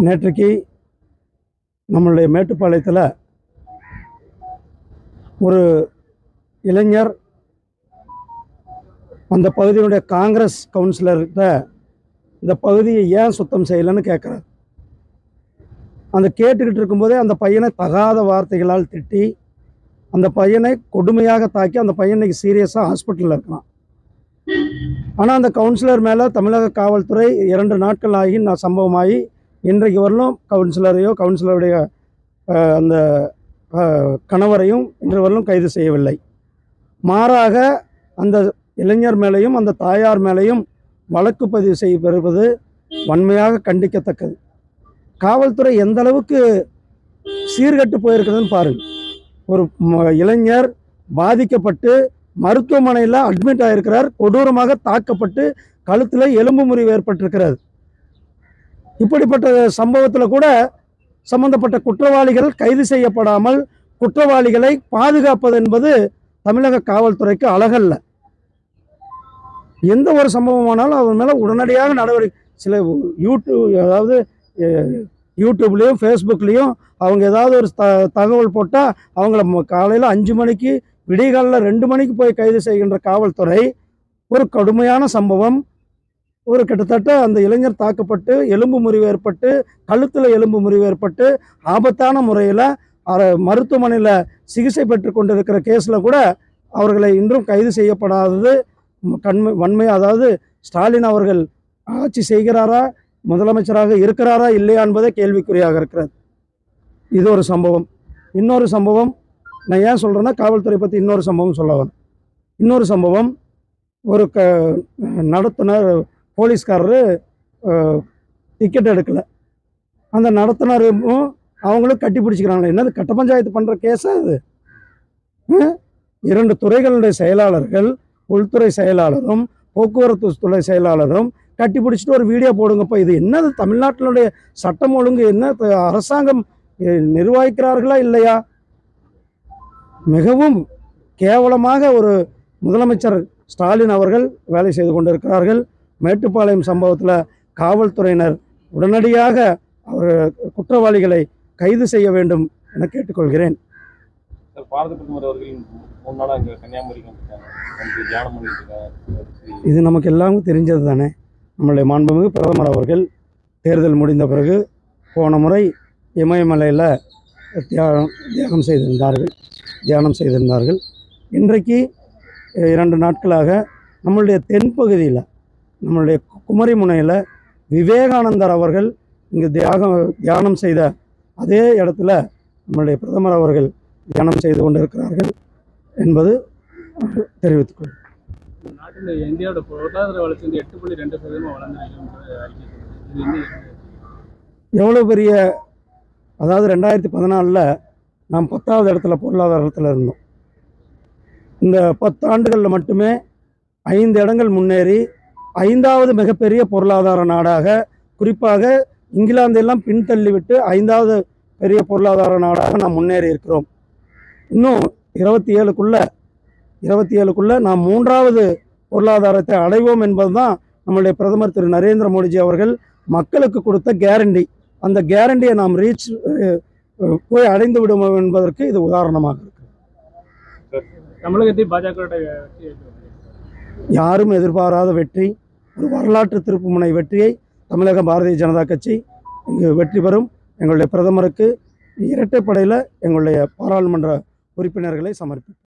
நேற்றைக்கு நம்மளுடைய மேட்டுப்பாளையத்தில் ஒரு இளைஞர் அந்த பகுதியினுடைய காங்கிரஸ் கவுன்சிலர்கிட்ட இந்த பகுதியை ஏன் சுத்தம் செய்யலைன்னு கேட்குறாரு அந்த கேட்டுக்கிட்டு இருக்கும்போதே அந்த பையனை தகாத வார்த்தைகளால் திட்டி அந்த பையனை கொடுமையாக தாக்கி அந்த பையனுக்கு சீரியஸாக ஹாஸ்பிட்டலில் இருக்கிறான் ஆனால் அந்த கவுன்சிலர் மேலே தமிழக காவல்துறை இரண்டு நாட்கள் ஆகி நான் சம்பவமாகி இன்றைக்கு வரலும் கவுன்சிலரையோ கவுன்சிலருடைய அந்த கணவரையும் இன்று வரலும் கைது செய்யவில்லை. மாறாக அந்த இளைஞர் மேலேயும் அந்த தாயார் மேலேயும் வழக்கு பதிவு செய்யப்படுவது வன்மையாக கண்டிக்கத்தக்கது. காவல்துறை எந்த அளவுக்கு சீர்கெட்டு போயிருக்குதுன்னு பாருங்கள் ஒரு இளைஞர் பாதிக்கப்பட்டு மருத்துவமனையில் அட்மிட் ஆகிருக்கிறார் கொடூரமாக தாக்கப்பட்டு கழுத்தில் எலும்பு முறிவு ஏற்பட்டிருக்கிறது. இப்படிப்பட்ட சம்பவத்தில் கூட சம்பந்தப்பட்ட குற்றவாளிகள் கைது செய்யப்படாமல் குற்றவாளிகளை பாதுகாப்பது என்பது தமிழக காவல்துறைக்கு அழகல்ல. எந்த ஒரு சம்பவமானாலும் அவர் மேலே உடனடியாக நடவடிக்கை சில யூடியூப் அதாவது யூடியூப்லேயும் ஃபேஸ்புக்லேயும் அவங்க ஏதாவது ஒரு த தகவல் போட்டால் அவங்கள காலையில் அஞ்சு மணிக்கு விடிகாலில் ரெண்டு மணிக்கு போய் கைது செய்கின்ற காவல்துறை ஒரு கடுமையான சம்பவம். ஒரு கிட்டத்தட்ட அந்த இளைஞர் தாக்கப்பட்டு எலும்பு முறிவு ஏற்பட்டு கழுத்தில் எலும்பு முறிவு ஏற்பட்டு ஆபத்தான முறையில் மருத்துவமனையில் சிகிச்சை பெற்று கொண்டிருக்கிற கேஸில் கூட அவர்களை இன்றும் கைது செய்யப்படாதது கண்மை வன்மை அதாவது ஸ்டாலின் அவர்கள் ஆட்சி செய்கிறாரா முதலமைச்சராக இருக்கிறாரா இல்லையா என்பதே கேள்விக்குறியாக இருக்கிறது. இது ஒரு சம்பவம். இன்னொரு சம்பவம் நான் ஏன் சொல்கிறேன்னா காவல்துறை பற்றி இன்னொரு சம்பவம் சொல்ல வரேன் இன்னொரு சம்பவம் ஒரு க நடத்துனர் போலீஸ்காரரு டிக்கெட் எடுக்கலை. அந்த நடத்துனரும் அவங்களும் கட்டி பிடிச்சிக்கிறாங்களே என்னது கட்ட பஞ்சாயத்து பண்ணுற கேஸா அது இரண்டு துறைகளுடைய செயலாளர்கள் உள்துறை செயலாளரும் போக்குவரத்து துறை செயலாளரும் கட்டி பிடிச்சிட்டு ஒரு வீடியோ போடுங்கப்பா இது என்னது தமிழ்நாட்டினுடைய சட்டம் ஒழுங்கு என்ன த- அரசாங்கம் நிர்வகிக்கிறார்களா இல்லையா? மிகவும் கேவலமாக ஒரு முதலமைச்சர் ஸ்டாலின் அவர்கள் வேலை செய்து கொண்டிருக்கிறார்கள். மேட்டுப்பாளையம் சம்பவத்தில் காவல்துறையினர் உடனடியாக அவர் குற்றவாளிகளை கைது செய்ய வேண்டும் என கேட்டுக்கொள்கிறேன். இது நமக்கு எல்லாமே தெரிஞ்சது தானே. நம்மளுடைய மாண்புமிகு பிரதமர் அவர்கள் தேர்தல் முடிந்த பிறகு போன முறை இமயமலையில் தியானம் தியானம் செய்திருந்தார்கள் தியானம் செய்திருந்தார்கள் இன்றைக்கு இரண்டு நாட்களாக நம்மளுடைய தென்பகுதியில் நம்மளுடைய குமரி முனையில் விவேகானந்தர் அவர்கள் இங்கு தியாகம் தியானம் செய்த அதே இடத்துல நம்மளுடைய பிரதமர் அவர்கள் தியானம் செய்து கொண்டிருக்கிறார்கள் என்பது தெரிவித்துக் கொள்கிறேன். நாட்டில் இந்தியாவோட பொருளாதார வளர்ச்சி வந்து எட்டு புள்ளி ரெண்டு சதவீதம் வளர்ந்துருக்கு அறிக்கை சொல்லுது. இது என்ன எவ்வளோ பெரிய அதாவது ரெண்டாயிரத்தி பதினாலில் நாம் பத்தாவது இடத்துல பொருளாதாரத்தில் இருந்தோம். இந்த பத்தாண்டுகளில் மட்டுமே ஐந்து இடங்கள் முன்னேறி ஐந்தாவது மிகப்பெரிய பொருளாதார நாடாக குறிப்பாக இங்கிலாந்தெல்லாம் பின்தள்ளிவிட்டு ஐந்தாவது பெரிய பொருளாதார நாடாக நாம் முன்னேறி இருக்கிறோம். இன்னும் இருபத்தி ஏழுக்குள்ளே இருபத்தி ஏழுக்குள்ளே நாம் மூன்றாவது பொருளாதாரத்தை அடைவோம் என்பது தான் நம்முடைய பிரதமர் திரு நரேந்திர மோடிஜி அவர்கள் மக்களுக்கு கொடுத்த கேரண்டி அந்த கேரண்டியை நாம் ரீச் போய் அடைந்து விடுவோம் என்பதற்கு இது உதாரணமாக இருக்கு. தமிழகத்தில் பாஜக யாரும் எதிர்பாராத வெற்றி ஒரு வரலாற்று திருப்புமுனை வெற்றியை தமிழக பாரதிய ஜனதா கட்சி இங்கு வெற்றி பெறும். எங்களுடைய பிரதமருக்கு இரட்டைப்படையில் எங்களுடைய பாராளுமன்ற உறுப்பினர்களை சமர்ப்பிப்போம்